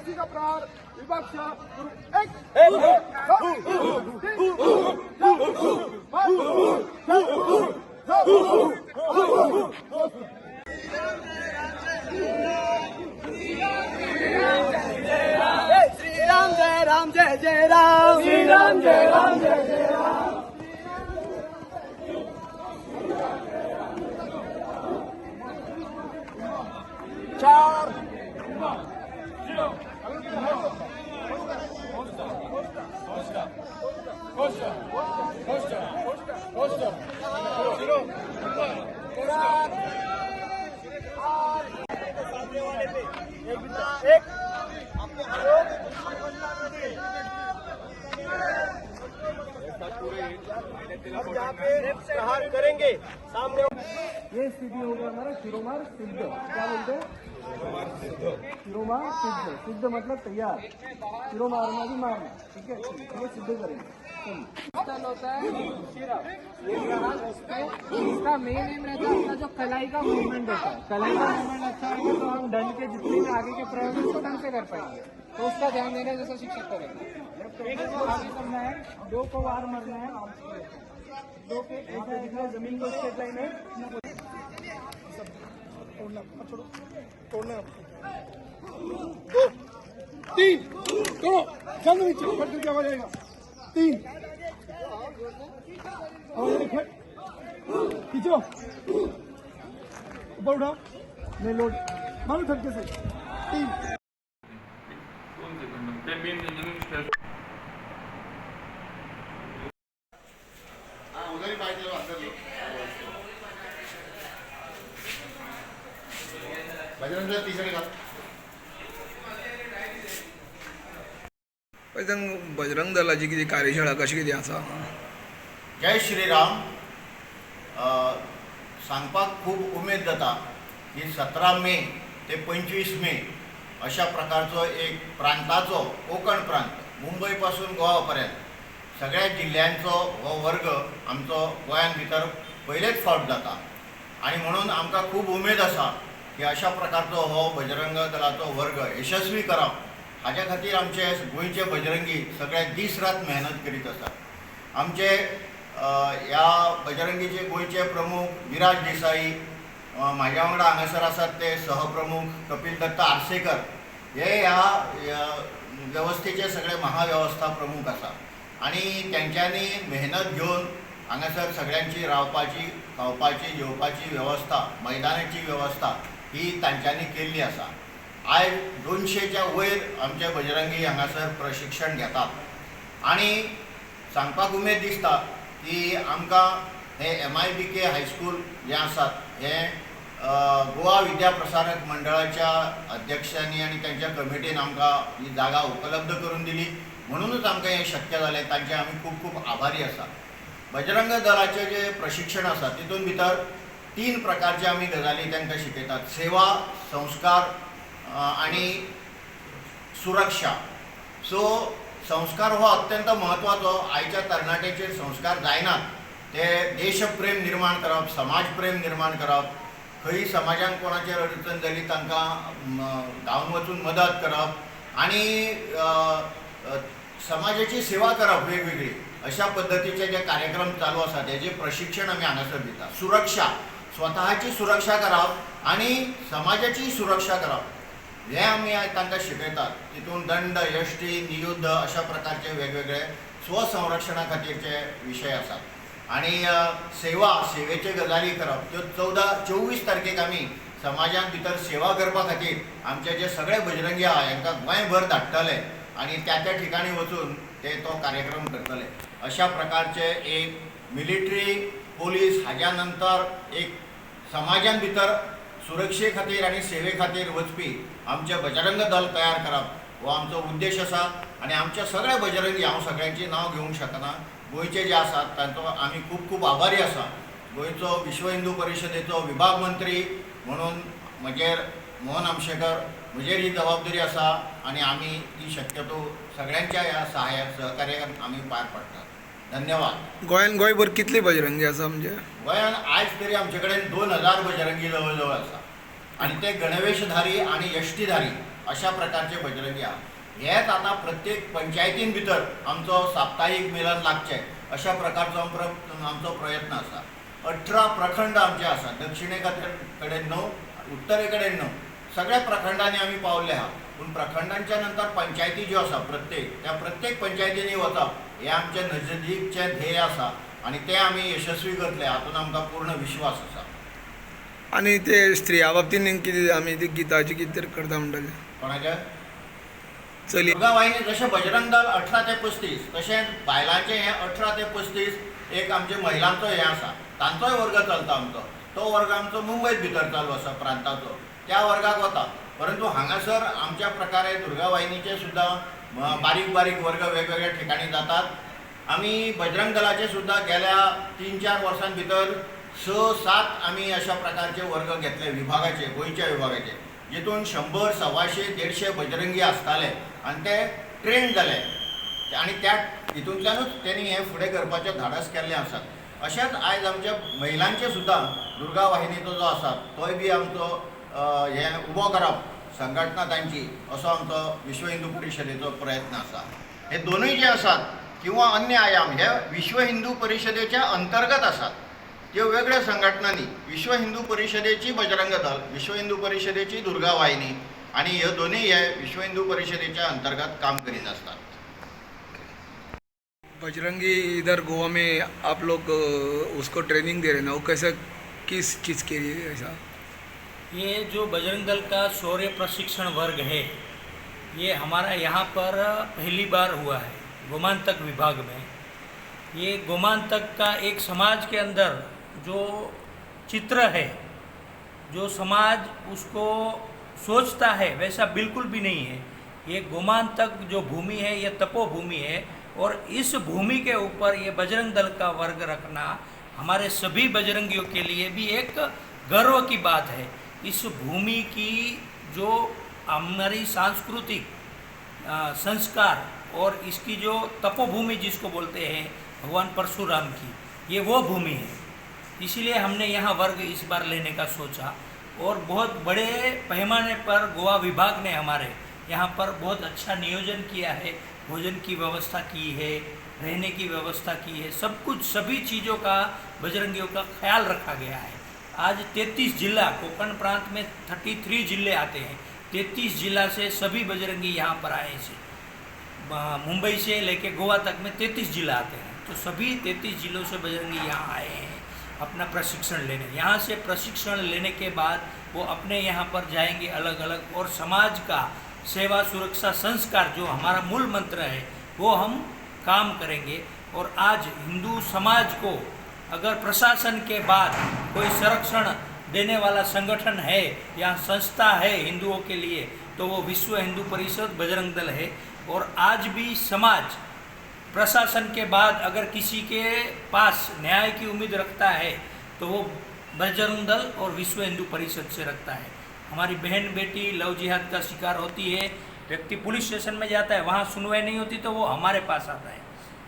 फाशी का प्रहार विपक्ष गुरु एक श्रीराम जय राम जय जय राम श्रीराम जय राम जय जय अब यहाँ पे प्रहार करेंगे सामने ये स्थिति हो गया हमारा शिरोमार सिद्ध। क्या बोलते हैं? शिरोमार सिद्ध। सिद्ध मतलब तैयार। शिरो मारना भी मारना ठीक है? ये सिद्ध करेंगे। है। इसका मेन एम रहता है जो कलाई का मूवमेंट होता है। कलाई का मूवमेंट अच्छा है तो हम डंड के जितने भी आगे के प्रयोग हैं, उसको ढंग से कर पाएँगे। तो उसका ध्यान देना जैसा शिक्षक करेंगे एक को है, दो को मरना है। दो के ऐसा ज़मीन को स्ट्रेट लाइन है। तीन, करो। जल्द नीचे फट करके आवाज़ आएगा तीन। और खींचो। ऊपर उठाओ। नहीं लोड। मारो झटके से। तीन। बजरंग तीसरे का बजरंग दलाची किती कार्यशाळा कशी किती आसा जय श्रीराम. सांगपाक खूब उमेद जाता की सतरा मे ते पंचवीस मे अशा प्रकारचो एक प्रांताचो कोकण प्रांत मुंबयपासून गोवा पर्यंत सगळ्या जिल्ल्यांचो हो वर्ग आमचो गोंयान भितर पयलेच फावट जाता. आनी म्हणून आमकां खूब उमेद आसा की अशा प्रकारचो हो बजरंग दलाचो वर्ग यशस्वी करप हाज्या खातीर आमचे गोंयचे बजरंगी सगळे दीस रात मेहनत करीत आसात आमचे ह्या बजरंगीचे गोंयचे प्रमुख विराज देसाई म्हाज्या वांगडा हांगासर आसात ते सहप्रमुख कपिल दत्त आर्सेकर हे ह्या वेवस्थेचे सगळे महाव्यवस्था प्रमुख आसा आनी तेंच्यांनी मेहनत घेवन हांगासर सगळ्यांची रावपाची खावपाची जेवपाची वेवस्था मैदानाची वेवस्था ही तांच्यांनी केल्ली आसा. आयज दोनशेच्या वयर आमचे बजरंगी हांगासर प्रशिक्षण घेतात. आनी सांगपाक उमेद दिसता की आमकां हे M I B K high school जे आसात हे गोवा विद्या प्रसारक मंडळाच्या अध्यक्षांनी आनी त्यांच्या कमिटीन आमकां ही जागा उपलब्ध करून दिली. म्हणूनच आमकां हें शक्य जालें तांचे आमी खूब खूब आभारी आसा. बजरंग दलाचें जे प्रशिक्षण आसा तितून भितर तीन प्रकारचे आमी गजाली तांकां शिकयतात. सेवा संस्कार आणि आनी सुरक्षा. सो संस्कार हो अत्यंत म्हत्वाचो आयच्या तरणाट्याचेर संस्कार जायनात ते देशप्रेम निर्माण करप समाजप्रेम निर्माण करप खंय समाजान कोणाचेर अडचण जाली तांकां म, धांवन वचून मदत करप आनी समाजाची सेवा करप वेगवेगळी. अशा पद्दतीचे जे कार्यक्रम चालू आसात हेजे प्रशिक्षण आमी हांगासर दितात. सुरक्षा. स्वताची सुरक्षा करप आनी समाजाची सुरक्षा करप हे आमी तांकां शिकयतात तितून दंड यश्टी नियुद्ध अशा प्रकारचे वेगवेगळे स्वसंरक्षणा खातीरचे विशय आसात आनी सेवा सेवेचे गजाली करप त्यो चवदा चोवीस तारखेक आमी समाजांत भितर सेवा करपा खातीर आमचे जे सगळे बजरंगी आहा हांकां गोंयभर धाडटले आनी त्या त्या ठिकाणी वचून ते तो कार्यक्रम करतले. अशा प्रकारचे एक मिलिटरी पोलीस हाज्या नंतर एक समाजान भितर सुरक्षे खातीर आनी सेवे खातीर वचपी आमचे बजरंग दल तयार करप हो आमचो उद्देश आसा आनी आमचे सगळे बजरंगी हांव सगळ्यांची नांव घेवंक शकना. गोंयचे जे आसात तांचो आमी खूब खूब आभारी आसा गोंयचो विश्व हिंदू परिशदेचो विभाग मंत्री म्हणून म्हजेर मोहन आमशेकर म्हजेर ही जबाबदारी आसा आनी आमी ती शक्यतो सगळ्यांच्या ह्या सहाय्य सहकार्यान आमी पार पडटात धन्यवाद. गोंयान गोंयभर कितली बजरंगी आसा म्हणजे? गोंयान आयज तरी आमचे कडेन दोन हजार बजरंगी जवळ जवळ आसा आनी ते गणवेशधारी आनी यश्टीधारी अशा प्रकारचे बजरंगी आहात. हेच आता प्रत्येक पंचायतीन भितर आमचो साप्ताहीक मिलन लागचें अशा प्रकारचो आमचो प्रयत्न आसा अठरा प्रखंड आमचे आसा दक्षिणे कडेन णव उत्तरे कडेन णव सगळ्या प्रखंडांनी आमी पावल्ले आहात. पूण प्रखंडांच्या नंतर पंचायती ज्यो आसा प्रत्येक त्या प्रत्येक पंचायतींनी वचप हें आमचे नजदीकचें ध्येय आसा आनी तें आमी यशस्वी करतले. हातून आमकां पूर्ण विश्वास आसा आनी ते स्त्रिया बाबतीन कितें आमी ती गिताची कितें तरी करता म्हणटाले कोणाच्या? चली. दुर्गा वाहिनी जशें बजरंग दल अठरा ते पस्तीस तशेंच बायलांचें हें अठरा ते पस्तीस एक आमचे महिलांचो हें आसा तांचोय वर्ग चलता आमचो. तो वर्ग आमचो मुंबयत भितर चालू आसा प्रांताचो. त्या वर्गाक वता परंतु हांगासर आमच्या प्रकारे दुर्गा वाहिनीचे सुद्दां म, बारीक बारीक वर्ग वेगवेगळ्या ठिकाणी जातात. आमी बजरंग दलाचे सुद्दां गेल्या तीन चार वर्सां भितर स सात आमी अशा प्रकारचे वर्ग घेतले विभागाचे गोंयच्या विभागाचे जितून शंबर सव्वाशे देडशे बजरंगी आसताले आनी ते ट्रेन जाले आनी त्या हितूंतल्यानूच तेणी हें फुडें करपाचें धाडस केल्लें आसा अशेंच आयज आमच्या महिलांचे सुद्दां दुर्गा वाहिनीचो जो आसा तोय बी आमचो हे हें उबो करप संघटना तांची असो आमचो विश्व हिंदू परिशदेचो प्रयत्न आसा हे दोनूय जे आसात किंवा अन्य आयाम हे विश्व हिंदू परिशदेच्या अंतर्गत आसात त्यो वेगळ्या संघटनांनी विश्व हिंदू परिशदेची बजरंग दल विश्व हिंदू परिशदेची दुर्गा वाहिनी आणि हे दोन्ही हे विश्व हिंदू परिषदेच्या अंतर्गत काम करीत असतात. बजरंगी इधर गोवा में आप लोग उसको ट्रेनिंग दे रहे हैं ना वो कैसे किस चीज़ के लिए ऐसा? ये जो बजरंग दल का शौर्य प्रशिक्षण वर्ग है ये हमारा यहाँ पर पहली बार हुआ है गोमांतक विभाग में। ये गोमांतक का एक समाज के अंदर जो चित्र है, जो समाज उसको सोचता है, वैसा बिल्कुल भी नहीं है। ये गोमांतक जो भूमि है, ये तपोभूमि है और इस भूमि के ऊपर ये बजरंग दल का वर्ग रखना हमारे सभी बजरंगियों के लिए भी एक गर्व की बात है। इस भूमि की जो हमारी सांस्कृतिक संस्कार और इसकी जो तपोभूमि जिसको बोलते हैं, भगवान परशुराम की, ये वो भूमि है। इसीलिए हमने यहाँ वर्ग इस बार लेने का सोचा। और बहुत बड़े पैमाने पर गोवा विभाग ने हमारे यहाँ पर बहुत अच्छा नियोजन किया है, भोजन की व्यवस्था की है, रहने की व्यवस्था की है, सब कुछ, सभी चीज़ों का, बजरंगियों का ख्याल रखा गया है। आज 33 जिला, कोकण प्रांत में 33 ज़िले आते हैं। 33 जिला से सभी बजरंगी यहाँ पर आए से मुंबई से लेके गोवा तक में 33 जिला आते हैं। तो सभी 33 जिलों से बजरंगी यहाँ आए हैं। अपना प्रशिक्षण लेने। यहाँ से प्रशिक्षण लेने के बाद वो अपने यहाँ पर जाएँगे अलग अलग और समाज का सेवा, सुरक्षा, संस्कार जो हमारा मूल मंत्र है, वो हम काम करेंगे। और आज हिंदू समाज को अगर प्रशासन के बाद कोई संरक्षण देने वाला संगठन है या संस्था है हिंदुओं के लिए तो वो विश्व हिंदू परिषद बजरंग दल है। और आज भी समाज प्रशासन के बाद अगर किसी के पास न्याय की उम्मीद रखता है तो वो बजरंग दल और विश्व हिंदू परिषद से रखता है। हमारी बहन बेटी लव जिहाद का शिकार होती है, व्यक्ति पुलिस स्टेशन में जाता है, वहाँ सुनवाई नहीं होती तो वो हमारे पास आता है।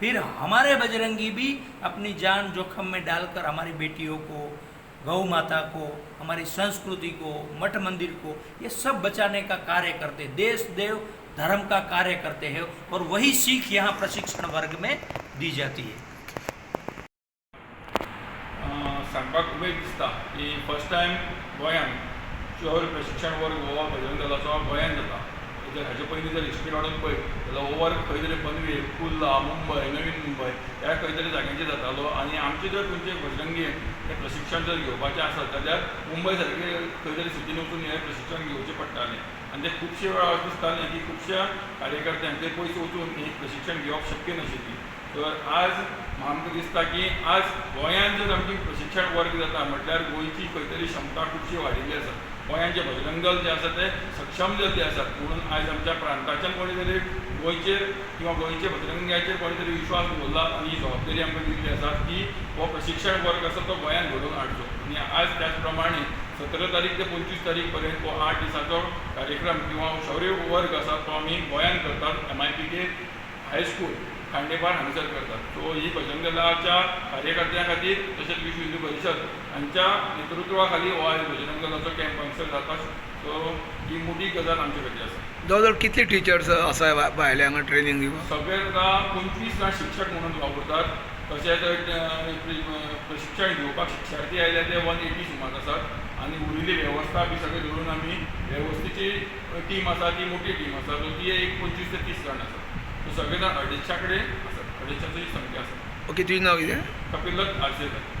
फिर हमारे बजरंगी भी अपनी जान जोखम में डालकर हमारी बेटियों को, गौ माता को, हमारी संस्कृति को, मठ मंदिर को, ये सब बचाने का कार्य करते देश देव धर्म का कार्य करते हैं और वही सीख यहाँ प्रशिक्षण वर्ग में दी जाती है। सांगपाक उमेद दिसता की फ़र्स्ट टायम गोंयांत शहर प्रशिक्षण वर्ग गोवा भजन दलाचो गोंयांत जाता। जर हाचे पयलीं जर हिस्ट्री काडून पळय जाल्यार हो वर्ग खंय तरी पनवेल कुर्ला मुंबय नवीन मुंबय ह्या खंय तरी जाग्यांचेर जातालो आनी आमचे जर खंयचे बजरंगी हें प्रशिक्षण जर घेवपाचें आसत जाल्यार मुंबय सारके खंय तरी सिटीन वचून हें प्रशिक्षण घेवचें पडटालें आनी तें खुबशे वेळा अशें दिसतालें की खुबश्या कार्यकर्त्यांक पयस वचून हें प्रशिक्षण घेवप शक्य नाशिल्ली तर आज आमकां दिसता की आज गोंयांत जर आमची प्रशिक्षण वर्ग जाता म्हटल्यार गोंयची खंय तरी क्षमता खुबशी वाडिल्ली आसा. गोंयांचे भजरंगल दल जे आसा ते सक्षम जाल्ले आसात म्हणून आयज आमच्या प्रांताच्यान कोणी तरी गोंयचेर किंवा गोंयचे भजरंगाचेर कोणी तरी विश्वास दवरला आनी ही जबाबदारी आमकां दिल्ली आसा की हो प्रशिक्षण वर्ग आसा तो गोंयांत घडोवन हाडचो. आनी आयज त्याच प्रमाणे सतरा तारीख ते पंचवीस तारीख पर्यंत हो आठ दिसाचो कार्यक्रम किंवा शौर्य वर्ग आसा तो आमी गोंयांत करतात. M I P K high school Khandepar हांगसर करतात. सो ही भजन दलाच्या कार्यकर्त्यां खातीर तशेंच विश्व हिंदू परिशद हांच्या नेतृत्वा खाली हो आयज भजन दलाचो कॅम्प हांगसर जाता. सो ही मोठी गजाल आमचे खातीर आसा जवळ कितले टिचर्स आसा भायले हांगा ट्रेनिंग दिवपाक सगळे आतां पंचवीस जाण शिक्षक म्हणून वावरतात तशेंच प्रशिक्षण दिवपाक शिक्षार्थी आयले ते वन एटी सुमार आसात आनी उरिल्ली वेवस्था बी सगळे धरून आमी वेवस्थेची टीम आसा ती मोठी टीम आसा सो ती एक पंचवीस ते तीस जाण आसात सो सगळे जाण आसात अडेचशाची संख्या आसा ओके तुजें नांव कितें कपिलत आर्सेकर